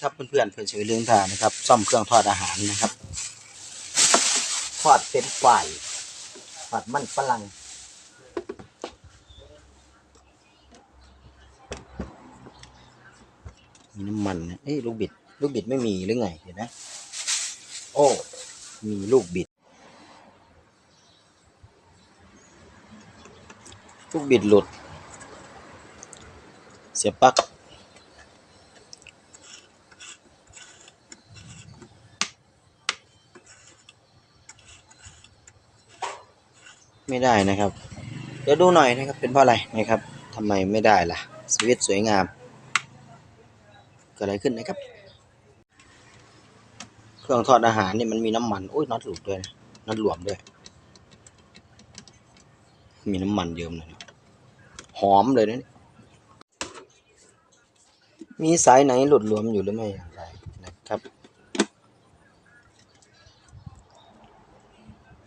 ครับเพื่อนๆเพื่อนช่วยเรื่องทานนะครับ ซ่อมเครื่องทอดอาหารนะครับทอดเป็นฝ่ายทอดมันฝรั่งมีน้ำมันนะเอ้ยลูกบิด ลูกบิดไม่มีหรือไงเดี๋ยวนะโอ้มีลูกบิด ลูกบิดหลุด เสียบปลั๊ก ไม่ได้นะครับ เดี๋ยวดูหน่อยนะครับเป็นเพราะอะไรนะครับทำไมไม่ได้ล่ะสวิตสวยงามเกิดอะไรขึ้นนะครับ เครื่องทอดอาหารนี่มันมีน้ำมันโอ้ยน็อตหลุดด้วยนะน็อตหลวมด้วย มีน้ำมันเยิ้มเลยหอมเลยนะมีสายไหนหลุดหลวมอยู่หรือไม่อย่างไรนะครับ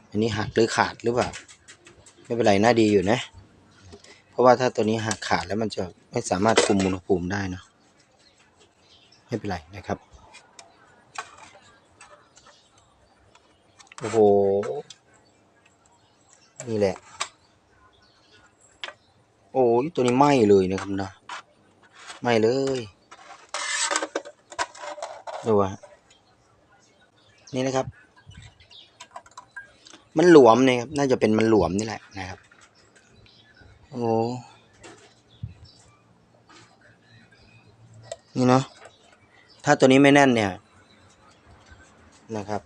อันนี้หักหรือขาดหรือเปล่า ไม่เป็นไรน่าดีอยู่นะ เพราะว่าถ้าตัวนี้หักขาดแล้วมันจะไม่สามารถคุมอุณหภูมิได้เนะไม่เป็นไรนะครับ โอ้โห นี่แหละ โอ้ยตัวนี้ไหม้เลยนะครับนะไหม้เลยดูว่านี่นะครับ มันหลวมเนี่ยครับ น่าจะเป็นมันหลวมนี่แหละนะครับ โอ้นี่เนาะถ้าตัวนี้ไม่แน่นเนี่ยนะครับ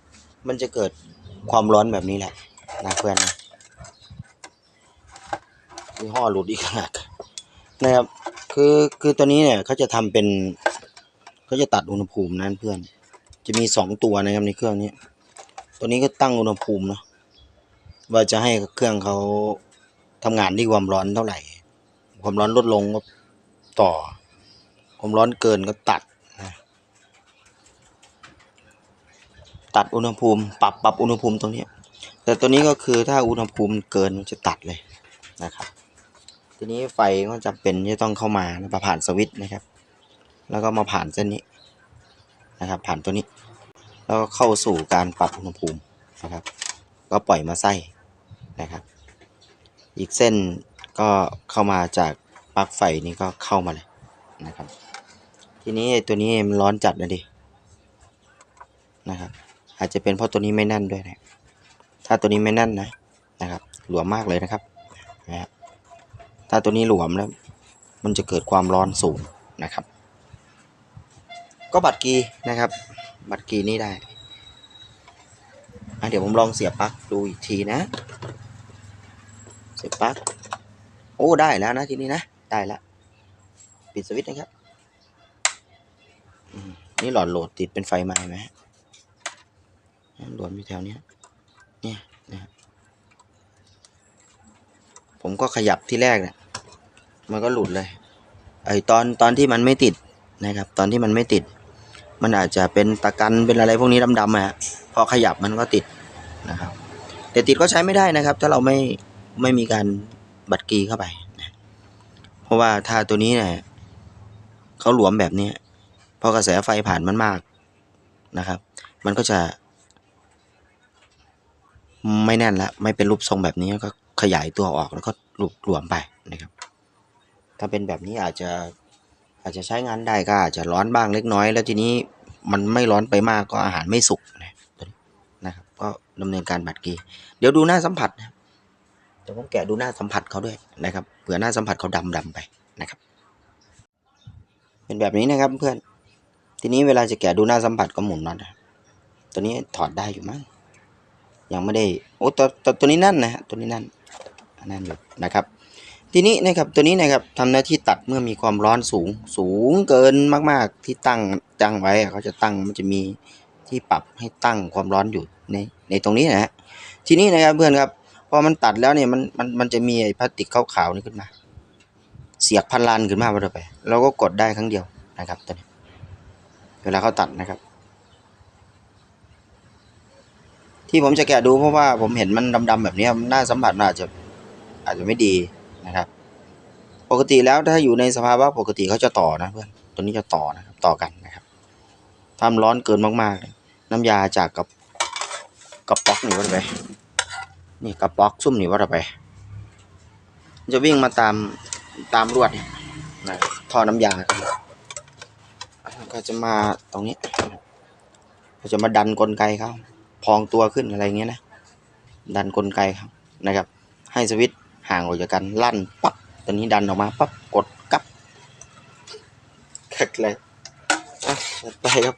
มันจะเกิดความร้อนแบบนี้แหละนะเพื่อนนะยี่ห้อหลุดอีกขนาดนะครับ คือคือตัวนี้เนี่ยเขาจะทำเป็นเขาจะตัดอุณหภูมินั่นเพื่อน จะมีสองตัวนะครับในเครื่องนี้ ตัวนี้ก็ตั้งอุณหภูมิเนาะ ว่าจะให้เครื่องเขาทำงานที่ความร้อนเท่าไหร่ ความร้อนลดลงก็ต่อ ความร้อนเกินก็ตัดนะตัดอุณหภูมิ ปรับปรับอุณหภูมิตรงนี้ แต่ตัวนี้ก็คือถ้าอุณหภูมิเกินจะตัดเลยนะครับทีนี้ไฟก็จำเป็นที่จะต้องเข้ามานะผ่านสวิตช์นะครับ แล้วก็มาผ่านเส้นนี้นะครับ ผ่านตัวนี้ แล้วก็เข้าสู่การปรับอุณหภูมินะครับ ก็ปล่อยมาไส้ นะครับ อีกเส้นก็เข้ามาจากปลั๊กไฟนี้ก็เข้ามาเลยนะครับ ทีนี้ตัวนี้มันร้อนจัดนะดินะครับ อาจจะเป็นเพราะตัวนี้ไม่แน่นด้วยนะถ้าตัวนี้ไม่แน่นนะนะครับ หลวมมากเลยนะครับนะฮะถ้าตัวนี้หลวมแล้ว มันจะเกิดความร้อนสูงนะครับ ก็บัตรกีนะครับ บัตรกีนี่ได้อะเดี๋ยวผมลองเสียบปลั๊กดูอีกทีนะ เสียบปลั๊กโอ้ได้แล้วนะทีนี้นะ ได้แล้วปิดสวิตช์นะครับนี่หลอดโหลดติดเป็นไฟไหม้ไหมหลวมอยู่แถวเนี้ยเนี่ยนะผมก็ขยับที่แรกเนี่ยมันก็หลุดเลยไอตอนตอนที่มันไม่ติดนะครับ ตอนที่มันไม่ติด มันอาจจะเป็นตะกันเป็นอะไรพวกนี้ดำๆอะฮะพอขยับมันก็ติดนะครับแต่ติดก็ใช้ไม่ได้นะครับ ถ้าเราไม่ ไม่มีการบัตรกีเข้าไปนะเพราะว่าถ้าตัวนี้เนี่ยเขาหลวมแบบนี้พอกระแสไฟผ่านมันมากนะครับ มันก็จะ ไม่แน่นละไม่เป็นรูปทรงแบบนี้ก็ขยายตัวออกแล้วก็หลุดหลวมไปนะครับ ถ้าเป็นแบบนี้อาจจะอาจจะใช้งานได้ก็อาจจะร้อนบ้างเล็กน้อย แล้วทีนี้มันไม่ร้อนไปมากก็อาหารไม่สุกนะครับ ก็ดำเนินการบัตรกี เดี๋ยวดูหน้าสัมผัสนะ เดี๋ยวผมแกะดูหน้าสัมผัสเขาด้วยนะครับเผื่อหน้าสัมผัสเขาดำดำไปนะครับ เป็นแบบนี้นะครับเพื่อน ทีนี้เวลาจะแกะดูหน้าสัมผัสก็หมุนน็อตนะตัวนี้ถอดได้อยู่มั้งยังไม่ได้โอ้ตัวตัวตัวนี้นั่นนะฮะตัวนี้นั่นนั่นอยู่นะครับ ทีนี้นะครับตัวนี้นะครับทำหน้าที่ตัดเมื่อมีความร้อนสูงสูงเกินมาก ๆ ที่ตั้งตั้งไว้เขาจะตั้งมันจะมีที่ปรับให้ตั้งความร้อนอยู่ในในตรงนี้นะฮะทีนี้นะครับเพื่อนครับ พอมันตัดแล้วเนี่ยมันมันมันจะมีไอ้พลาสติกขาวๆนี่ขึ้นมา เสียบพันลันขึ้นมาว่าไป เราก็กดได้ครั้งเดียวนะครับตัวนี้เวลาเขาตัดนะครับ ที่ผมจะแกะดูเพราะว่าผมเห็นมันดำๆแบบนี้หน้าสัมผัสอาจจะอาจจะไม่ดีนะครับ ปกติแล้วถ้าอยู่ในสภาวะปกติเขาจะต่อนะเพื่อนตัวนี้จะต่อนะครับต่อกันนะครับถ้าร้อนเกินมากๆนี่ยน้ำยาจากกับกระป๋อกนี่ว่าไป นี่กระป๋อกซุ่มนี่ว่าไป จะวิ่งมาตามตามรวดนี่นะท่อน้ำยาก็จะมาตรงนี้ก็จะมาดันกลไกเขาพองตัวขึ้นอะไรเงี้ยนะ ดันกลไกครับนะครับ ให้สวิตช์ห่างออกจากกันลั่นปั๊บตัวนี้ดันออกมาปั๊บกดกับแคกเลยอะไปครับ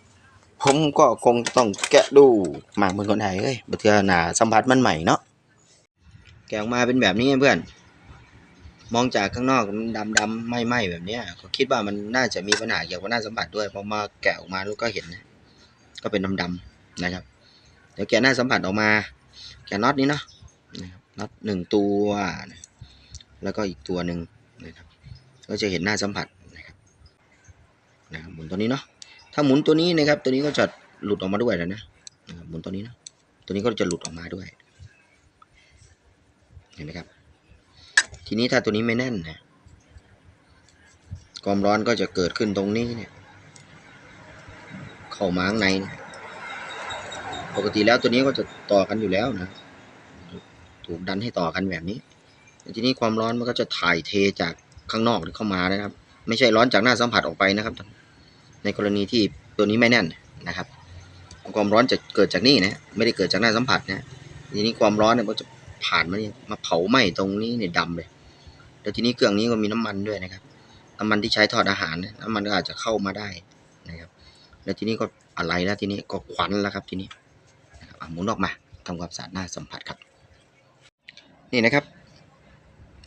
ผมก็คงต้องแกะดูหมากเหมือนคนไทยเอ้ยบัเทือหนาสัมผัสมันใหม่เนาะ แกะออกมาเป็นแบบนี้เพื่อน มองจากข้างนอกมันดำดำไหม้ไหม้แบบเนี้ยก็คิดว่ามันน่าจะมีปัญหาเกี่ยวกับหน้าสัมผัสด้วยพอมาแกะออกมาแล้วก็เห็นนะก็เป็นดำดำนะครับ เดี๋ยวแกะหน้าสัมผัสออกมา แกะน็อตนี้เนาะนะครับน็อตหนึ่งตัวแล้วก็อีกตัวหนึ่งนะครับ ก็จะเห็นหน้าสัมผัสนะครับนะครับหมุนตัวนี้เนาะถ้าหมุนตัวนี้นะครับ ตัวนี้ก็จะหลุดออกมาด้วยแล้วนะนะหมุนตัวนี้เนาะตัวนี้ก็จะหลุดออกมาด้วย ห็นไหมครับ ทีนี้ถ้าตัวนี้ไม่แน่นนะความร้อนก็จะเกิดขึ้นตรงนี้เนี่ย เข้ามาข้างใน ปกติแล้วตัวนี้ก็จะต่อกันอยู่แล้วนะ ถูกดันให้ต่อกันแบบนี้ ทีนี้ความร้อนมันก็จะถ่ายเทจากข้างนอกเข้ามานะครับ ไม่ใช่ร้อนจากหน้าสัมผัสออกไปนะครับ ในกรณีที่ตัวนี้ไม่แน่นนะครับ ความร้อนจะเกิดจากนี่นะ ไม่ได้เกิดจากหน้าสัมผัสนะ ทีนี้ความร้อนเนี่ยมันจะ ผ่านมาเนี่ยมาเผาไหม้ตรงนี้เนี่ยดำเลย แล้วทีนี้เครื่องนี้ก็มีน้ำมันด้วยนะครับ น้ำมันที่ใช้ทอดอาหารน้ำมันก็อาจจะเข้ามาได้นะครับ แล้วทีนี้ก็อะไรแล้วทีนี้ก็ควันแล้วครับทีนี้หมุนออกมาทำความสะอาดหน้าสัมผัสครับ นี่นะครับ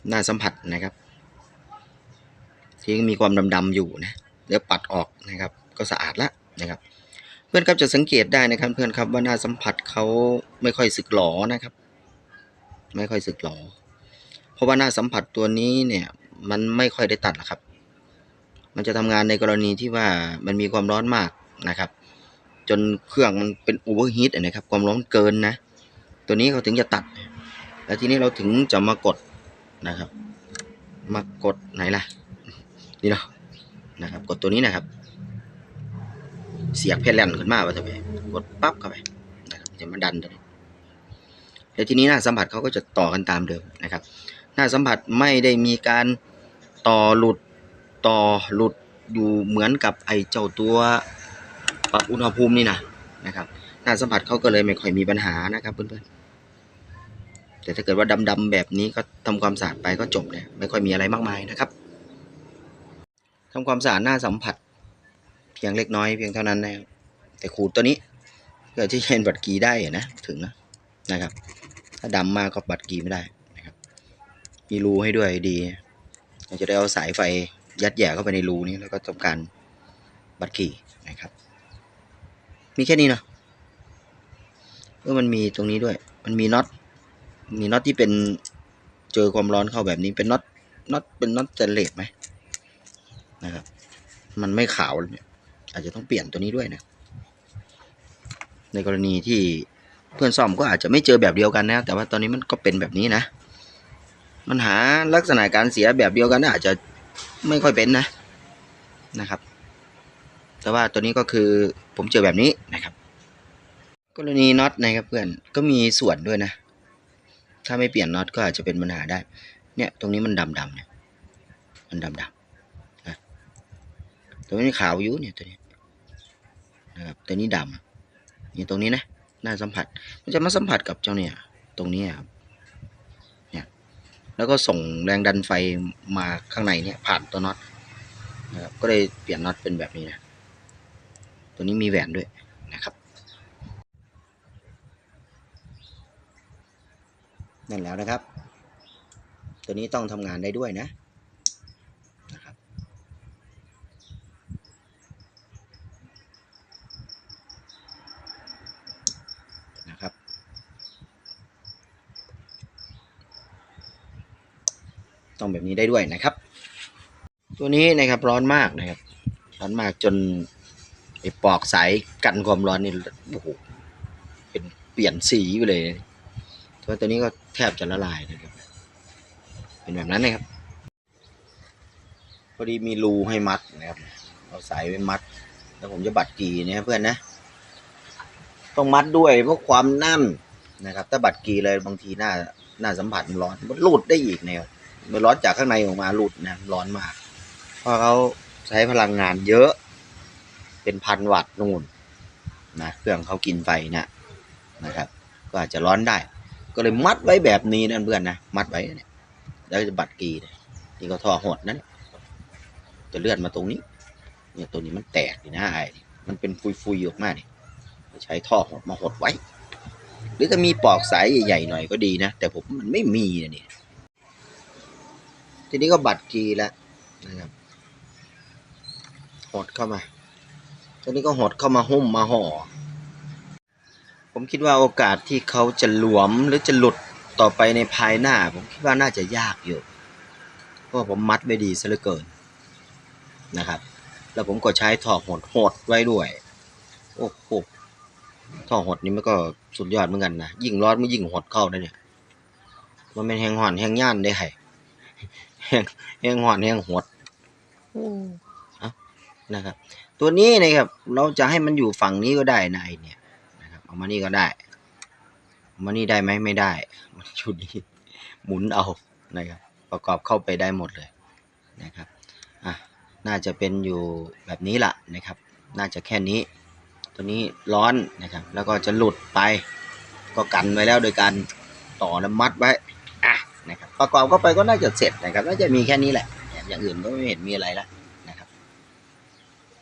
หน้าสัมผัสนะครับที่มีความดำๆอยู่นะเดี๋ยวปัดออกนะครับ ก็สะอาดละนะครับ เพื่อนครับจะสังเกตได้นะครับ เพื่อนครับว่าหน้าสัมผัสเขาไม่ค่อยสึกหลอนะครับ ไม่ค่อยสึกหลอเพราะว่าหน้าสัมผัสตัวนี้เนี่ยมันไม่ค่อยได้ตัดหรอกครับ มันจะทำงานในกรณีที่ว่ามันมีความร้อนมากนะครับ จนเครื่องมันเป็นโอเวอร์ฮีทนะครับความร้อนเกินนะ ตัวนี้เขาถึงจะตัด แล้วทีนี้เราถึงจะมากดนะครับ มากดไหนล่ะ นี่เนาะนะครับ กดตัวนี้นะครับ เสียบเพลแลนขึ้นมาว่าจะไปกดปั๊บเข้าไปนะครับจะมาดันตัวนี้ แล้วทีนี้หน้าสัมผัสเขาก็จะต่อกันตามเดิมนะครับ หน้าสัมผัสไม่ได้มีการต่อหลุดต่อหลุดอยู่เหมือนกับไอ้เจ้าตัวปรับอุณหภูมินี่นะนะครับ หน้าสัมผัสเขาก็เลยไม่ค่อยมีปัญหานะครับเพื่อนๆแต่ถ้าเกิดว่าดำๆแบบนี้ก็ทำความสะอาดไปก็จบเลยไม่ค่อยมีอะไรมากมายนะครับทำความสะอาดหน้าสัมผัส เพียงเล็กน้อยเพียงเท่านั้นนะครับแต่ขูดตัวนี้เพื่อที่เห็นบัตรกีได้นะถึงนะนะครับ ถ้าดำมากก็บัตรกีไม่ได้นะครับมีรูให้ด้วยดีเราจะได้เอาสายไฟยัดแย่เข้าไปในรูนี้แล้วก็ทำการบัตรกีนะครับ มีแค่นี้เนาะเออมันมีตรงนี้ด้วย มันมีน็อตมีน็อตที่เป็นเจอความร้อนเข้าแบบนี้เป็นน็อตน็อตเป็นน็อตเตนเลสไหมนะครับ มันไม่ขาวเนี่ยอาจจะต้องเปลี่ยนตัวนี้ด้วยนะในกรณีที่ เพื่อนซ่อมก็อาจจะไม่เจอแบบเดียวกันนะ แต่ว่าตอนนี้มันก็เป็นแบบนี้นะมันหาลักษณะการเสียแบบเดียวกันอาจจะไม่ค่อยเป็นนะนะครับ แต่ว่าตัวนี้ก็คือผมเจอแบบนี้นะครับ กรณีน็อตนะครับเพื่อนก็มีส่วนด้วยนะ ถ้าไม่เปลี่ยนน็อตก็อาจจะเป็นปัญหาได้ เนี่ยตรงนี้มันดำๆเนี่ยมันดำๆนะตัวนี้ขาวอยู่เนี่ยตัวนี้นะครับตัวนี้ดำนี่ตรงนี้นะ หน้าสัมผัส มันจะมาสัมผัสกับเจ้าเนี่ย ตรงนี้ครับเนี่ยแล้วก็ส่งแรงดันไฟมาข้างในเนี่ยผ่านตัวน็อตนะครับก็เลยเปลี่ยนน็อตเป็นแบบนี้นะตัวนี้มีแหวนด้วยนะครับนั่นแล้วนะครับ ตัวนี้ต้องทำงานได้ด้วยนะนะครับ นะครับ ต้องแบบนี้ได้ด้วยนะครับ ตัวนี้นะครับร้อนมากนะครับ ร้อนมากจนไอ้ปลอกสายกันความร้อนนี่โอ้โหเป็นเปลี่ยนสีไปเลยตัวตัวนี้ก็แทบจะละลายนะครับ เป็นแบบนั้นนะครับพอดีมีรูให้มัดนะครับเอาสายไปมัด แล้วผมจะบัดกีนี่ยเพื่อนนะต้องมัดด้วยเพราะความแน่นนะครับ ถ้าบัดกีเลยบางทีหน้าหน้าสัมผัสมันร้อนมันหลุดได้อีกเนี่ย มันร้อนจากข้างในออกมาหลุดนะร้อนมาก เพราะเขาใช้พลังงานเยอะ เป็นพันวัตต์นู่นนะเครื่องเขากินไฟนะนะครับ ก็อาจจะร้อนได้ ก็เลยมัดไว้แบบนี้นั่นเพื่อนนะมัดไว้เนี่ยแล้วจะบัดกีเนี่ยที่เขาท่อหดนั้นจะเลื่อนมาตรงนี้ เนี่ยตัวนี้มันแตกนี่นะไอ้มันเป็นฟุยๆออกมาเนี่ยใช้ท่อหดมาหดไว้ หรือจะมีปลอกสายใหญ่ๆหน่อยก็ดีนะ แต่ผมมันไม่มีนะเนี่ย ทีนี้ก็บัดกีแล้วนะครับหดเข้ามาตัวนี้ก็หดเข้ามาหุ้มมาห่อ ผมคิดว่าโอกาสที่เขาจะหลวมหรือจะหลุดต่อไปในภายหน้า ผมคิดว่าน่าจะยากอยู่ เพราะผมมัดไว้ดีซะเหลือเกินนะครับ แล้วผมก็ใช้ท่อหดหดไว้ด้วย โอ้โหท่อหดนี่มันก็สุดยอดเหมือนกันนะยิ่งร้อนมันยิ่งหดเข้านะเนี่ย มันเป็นแหงห่อนแหงย่านได้ไห้แหงแหงห่อนแหงหดเอานะครับ ตัวนี้นะครับ เราจะให้มันอยู่ฝั่งนี้ก็ได้นะไอเนี่ยนะครับเอามานี่ก็ได้เอามานี่ได้ไหมไม่ได้ มันชุดนี้หมุนเอานะครับ ประกอบเข้าไปได้หมดเลยนะครับอะน่าจะเป็นอยู่แบบนี้ล่ะนะครับ น่าจะแค่นี้ ตัวนี้ร้อนนะครับ แล้วก็จะหลุดไป ก็กันไว้แล้วโดยการต่อแล้วมัดไว้อะนะครับ ประกอบเข้าไปก็น่าจะเสร็จนะครับน่าจะมีแค่นี้แหละ อย่างอื่นก็ไม่เห็นมีอะไรแล้วนะครับ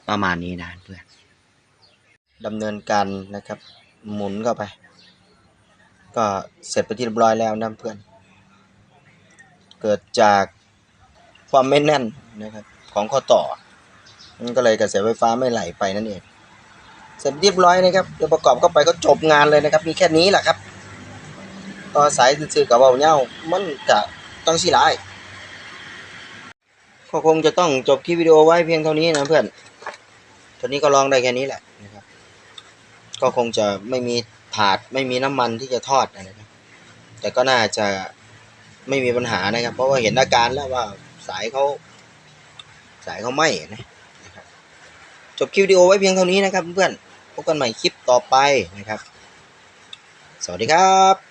ประมาณนี้นะเพื่อนดำเนินการนะครับ หมุนเข้าไป ก็เสร็จไปที่เรียบร้อยแล้วนะเพื่อน เกิดจากความไม่แน่นนะครับ ของข้อต่อมันก็เลยกระแสไฟฟ้าไม่ไหลไปนั่นเองเสร็จเรียบร้อยนะครับเดี๋ยวประกอบเข้าไปก็จบงานเลยนะครับ มีแค่นี้แหละครับ อสายซื่อๆกับเบาเน่ามันจะต้องสิหลายก็คงจะต้องจบคลิปวิดีโอไว้เพียงเท่านี้นะเพื่อนตัวนี้ก็ลองได้แค่นี้แหละนะครับ ก็คงจะไม่มีถาดไม่มีน้ำมันที่จะทอดนะครับ แต่ก็น่าจะไม่มีปัญหานะครับ เพราะว่าเห็นอาการแล้วว่าสายเขาสายเขาไหม้นะนะครับ จบคลิปวิดีโอไว้เพียงเท่านี้นะครับเพื่อนพบกันใหม่คลิปต่อไปนะครับ สวัสดีครับ